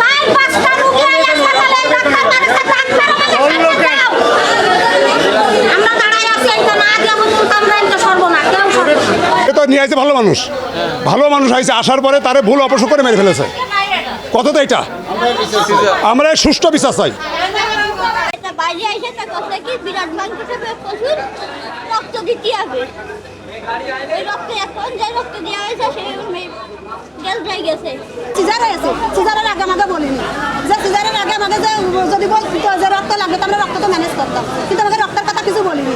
চার পাঁচটা হাসপাতালে ডাক্তার আমরা দাঁড়াই আছি না দিয়ে কেউ তো নিয়ে ভালো মানুষ। ভালো মানুষ আইছে আসার পরে তারে ভুল অপসর করে মেরে ফেলেছে। কত তো এটা? আমরা সুষ্ঠু বিচার চাই। বাইরে এসে তা কথা কি বিরাট ব্যাংক হিসেবে প্রচুর রক্ত দিতে হবে। ওই রক্ত এখন যে রক্ত দেওয়া হয়েছে সেই গ্যাস যাই গেছে। সিজার হয়েছে সিজারের আগে আমাকে বলিনি যে সিজারের আগে আমাকে যে যদি বলতো যে রক্ত লাগবে তো আমরা রক্ত তো ম্যানেজ করতাম কিন্তু আমাকে রক্তের কথা কিছু বলিনি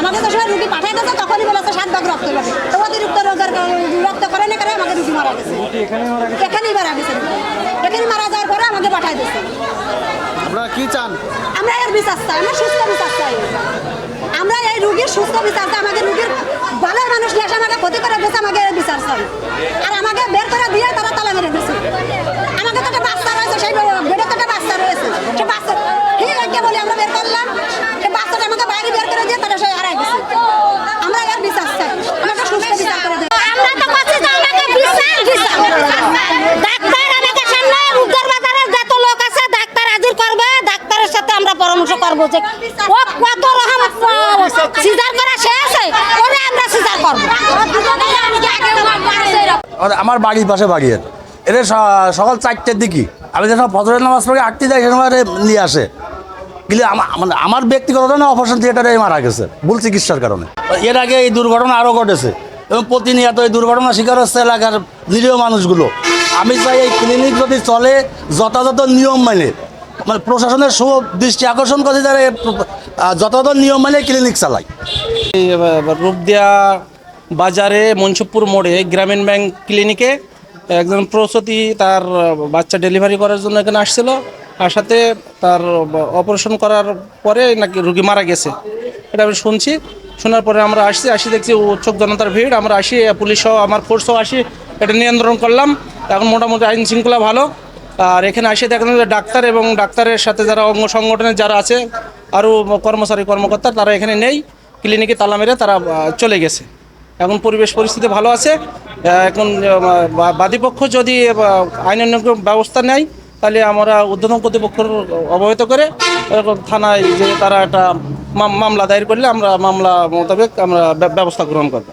আমাকে যে সময় রুগী পাঠাই দিয়েছে তখনই বলেছে সাত ভাগ রক্ত লাগে তো অতিরিক্ত রোগের কারণে রক্ত করে না করে আমাকে রুগী মারা গেছে এখানেই মারা গেছে। এখানে মারা যাওয়ার পরে আমাকে পাঠাই দিয়েছে। আপনারা কি চান? আমরা এর বিচার চাই আমরা সুস্থ বিচার চাই। আমরা এই রুগীর সুস্থ বিচার চাই আমাকে রুগীর ভালো মানুষ লেখা আমাকে ক্ষতি করে আমাকে এর বিচার চাই আর আমাকে বের করে দিয়ে তারা তালা মেরে দিয়েছে আমাকে তো একটা বাচ্চা রয়েছে সেই বেডে তো একটা বাচ্চা রয়েছে সে বাচ্চা ঠিক আছে বলে আমরা বের করলাম সে বাচ্চাটা আমাকে বাইরে বের করে দিয়ে তারা সে হারাই দিয়েছে আমরা এর বিচার চাই আমাকে সুস্থ বিচার করে দেয় আমরা তো করছি যে আমাকে বিচার বিচার ডাক্তার আমাকে সামনে উত্তর বাজারের যত লোক আছে ডাক্তার হাজির করবে ডাক্তারের পরামর্শ করব যে ও কত রকম সিজার করা শেষ ওরে আমরা সিজার করব। আমার বাড়ির পাশে বাড়ি এর সকাল চারটের দিকে। আমি যখন ফজরের নামাজ পড়ে আটটি যাই সে সময় নিয়ে আসে। কিন্তু মানে আমার ব্যক্তিগত না অপারেশন থিয়েটারে মারা গেছে, ভুল চিকিৎসার কারণে। এর আগে এই দুর্ঘটনা আরও ঘটেছে। এবং প্রতিনিয়ত এই দুর্ঘটনা শিকার হচ্ছে এলাকার নিরীহ মানুষগুলো। আমি চাই এই ক্লিনিক যদি চলে, যথাযথ নিয়ম মেনে মানে প্রশাসনের সব দৃষ্টি আকর্ষণ করে যারা যথাযথ নিয়ম মেনে ক্লিনিক চালায়। রূপদিয়া বাজারে মনসুপুর মোড়ে গ্রামীণ ব্যাংক ক্লিনিকে একজন প্রসূতি তার বাচ্চা ডেলিভারি করার জন্য এখানে আসছিল। আর সাথে তার অপারেশন করার পরে নাকি রুগী মারা গেছে। এটা আমি শুনছি। শোনার পরে আমরা আসছি, আসি দেখছি উৎসুক জনতার ভিড়। আমরা আসি পুলিশ সহ, আমার ফোর্সও আসি। এটা নিয়ন্ত্রণ করলাম। এখন মোটামুটি আইন শৃঙ্খলা ভালো। আর এখানে আসে দেখলাম যে ডাক্তার এবং ডাক্তারের সাথে যারা অঙ্গ সংগঠনের যারা আছে, আরও কর্মচারী, কর্মকর্তা, তারা এখানে নেই। ক্লিনিকে তালা মেরে তারা চলে গেছে। এখন পরিবেশ পরিস্থিতি ভালো আছে। এখন বাদীপক্ষ যদি আইনানুগ ব্যবস্থা নেয়, তাহলে আমরা ঊর্ধ্বতন কর্তৃপক্ষের অবহিত করে থানায় যে তারা একটা মামলা দায়ের করলে আমরা মামলা মোতাবেক আমরা ব্যবস্থা গ্রহণ করব।